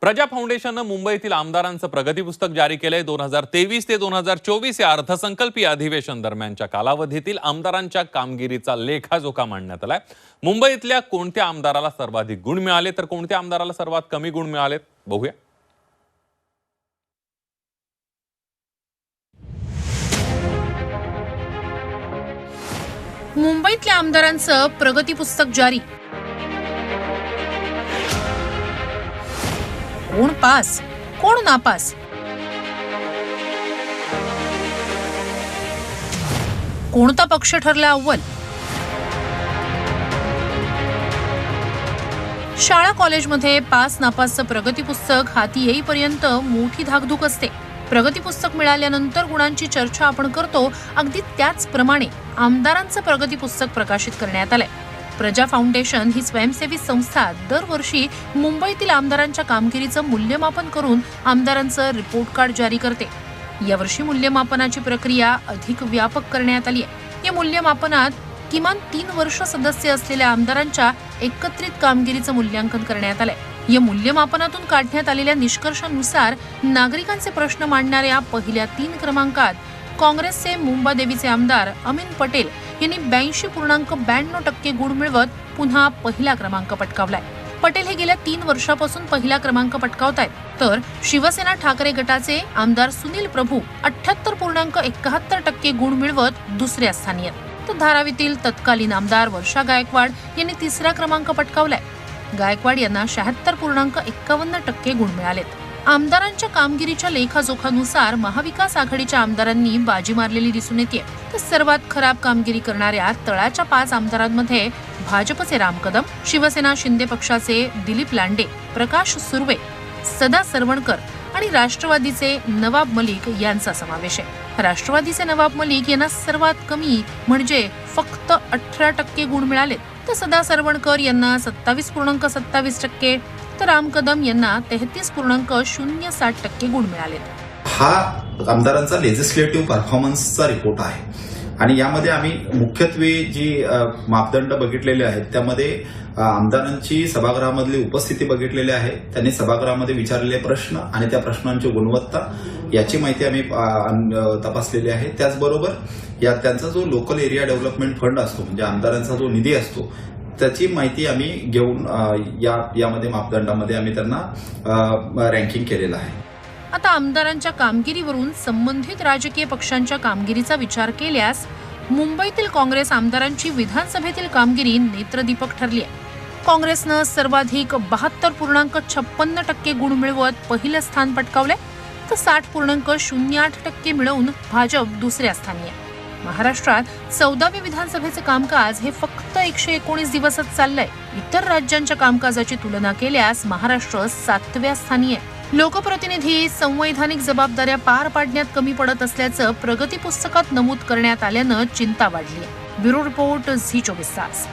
प्रजा फाउंडेशननं मुंबईतील आमदारांचं प्रगती पुस्तक जारी केलंय. दोन हजार तेवीस ते दोन हजार चोवीस या अर्थसंकल्पीय अधिवेशन दरम्यानच्या कालावधीतील आमदारांच्या कामगिरीचा लेखाजोखा मांडण्यात आलाय. मुंबईतल्या कोणत्या आमदाराला सर्वाधिक गुण मिळाले? तर कोणत्या आमदाराला सर्वात कमी गुण मिळालेत? बघूया. मुंबईतल्या आमदारांचं प्रगती पुस्तक जारी. कोण पास? कोण नापास? कोणता पक्ष ठरला अव्वल? शाळा कॉलेजमध्ये पास नापासचं प्रगती पुस्तक हाती येईपर्यंत मोठी धाकधूक असते. प्रगती पुस्तक मिळाल्यानंतर गुणांची चर्चा आपण करतो. अगदी त्याचप्रमाणे आमदारांचं प्रगती पुस्तक प्रकाशित करण्यात आलंय. प्रजा फाउंडेशन ही स्वयंसेवी संस्था दरवर्षी मुंबईतील आमदारांच्या कामगिरीचं मूल्यमापन करून आमदारांचं रिपोर्ट कार्ड जारी करते. यावर्षी मूल्यमापनाची प्रक्रिया अधिक व्यापक करण्यात आली आहे. या मूल्यमापनात किमान तीन वर्ष सदस्य असलेल्या आमदारांच्या एकत्रित कामगिरीचं मूल्यांकन करण्यात आलंय. या मूल्यमापनातून काढण्यात आलेल्या निष्कर्षानुसार नागरिकांचे प्रश्न मांडणाऱ्या पहिल्या तीन क्रमांकात काँग्रेसचे मुंबादेवीचे आमदार अमीन पटेल यांनी ब्याऐंशी पूर्णांक ब्याण्णव टक्के गुण मिळवत पुन्हा पहिला क्रमांक पटकावलाय. पटेल हे गेल्या तीन वर्षापासून पहिला क्रमांक पटकावतायत. तर शिवसेना ठाकरे गटाचे आमदार सुनील प्रभू अठ्याहत्तर पूर्णांक एकाहत्तर टक्के गुण मिळवत दुसऱ्या स्थानी आहेत. तर धारावीतील तत्कालीन आमदार वर्षा गायकवाड यांनी तिसरा क्रमांक पटकावलाय. गायकवाड यांना शहात्तर पूर्णांक एक्कावन्न टक्के गुण मिळालेत. आमदारांच्या कामगिरीच्या लेखाजोखानुसार महाविकास आघाडीच्या आमदारांनी बाजी मारलेली दिसून येते. तर सर्वात खराब कामगिरी करणाऱ्या तळाच्या पाच आमदारांमध्ये भाजपचे राम कदम शिवसेना शिंदे पक्षाचे दिलीप लांडे प्रकाश सुर्वे सदा सरवणकर आणि राष्ट्रवादीचे नवाब मलिक यांचा समावेश आहे. राष्ट्रवादीचे नवाब मलिक यांना सर्वात कमी म्हणजे फक्त अठरा टक्के गुण मिळाले तर सदा सरवणकर यांना सत्तावीस पूर्णांक सत्तावीस टक्के तर राम कदम यांना तेहतीस पूर्णांक शून्य साठ टक्के गुण मिळाले. हा आमदारांचा लेजिस्लेटिव्ह परफॉर्मन्सचा रिपोर्ट आहे. आणि यामध्ये आम्ही मुख्यत्वे जी मापदंड बघितलेले आहेत त्यामध्ये आमदारांची सभागृहामधली उपस्थिती बघितलेली आहे त्यांनी सभागृहामध्ये विचारलेले प्रश्न आणि त्या प्रश्नांची गुणवत्ता याची माहिती आम्ही तपासलेली आहे. त्याचबरोबर या त्यांचा जो लोकल एरिया डेव्हलपमेंट फंड असतो म्हणजे आमदारांचा जो निधी असतो त्याची माहिती आम्ही घेऊन या यामध्ये मापदंडामध्ये आम्ही त्यांना रँकिंग केलेलं आहे. आता आमदारांच्या कामगिरीवरून संबंधित राजकीय पक्षांच्या कामगिरीचा विचार केल्यास मुंबईतील काँग्रेस आमदारांची विधानसभेतील कामगिरी नेत्रदीपक ठरली आहे. काँग्रेसनं सर्वाधिक बहात्तर पूर्णांक छप्पन्न टक्के गुण मिळवत पहिलं स्थान पटकावलंय तर साठ पूर्णांक शून्य आठ टक्के मिळवून भाजप दुसऱ्या स्थानी आहे. महाराष्ट्रात चौदाव्या विधानसभेचं कामकाज हे फक्त एकशे एकोणीस दिवसच चाललंय. इतर राज्यांच्या कामकाजाची तुलना केल्यास महाराष्ट्र सातव्या स्थानी आहे. लोकप्रतिनिधी संवैधानिक जबाबदाऱ्या पार पाडण्यात कमी पडत असल्याचं प्रगती पुस्तकात नमूद करण्यात आल्यानं चिंता वाढली आहे. ब्युरो रिपोर्ट झी चोवीस तास.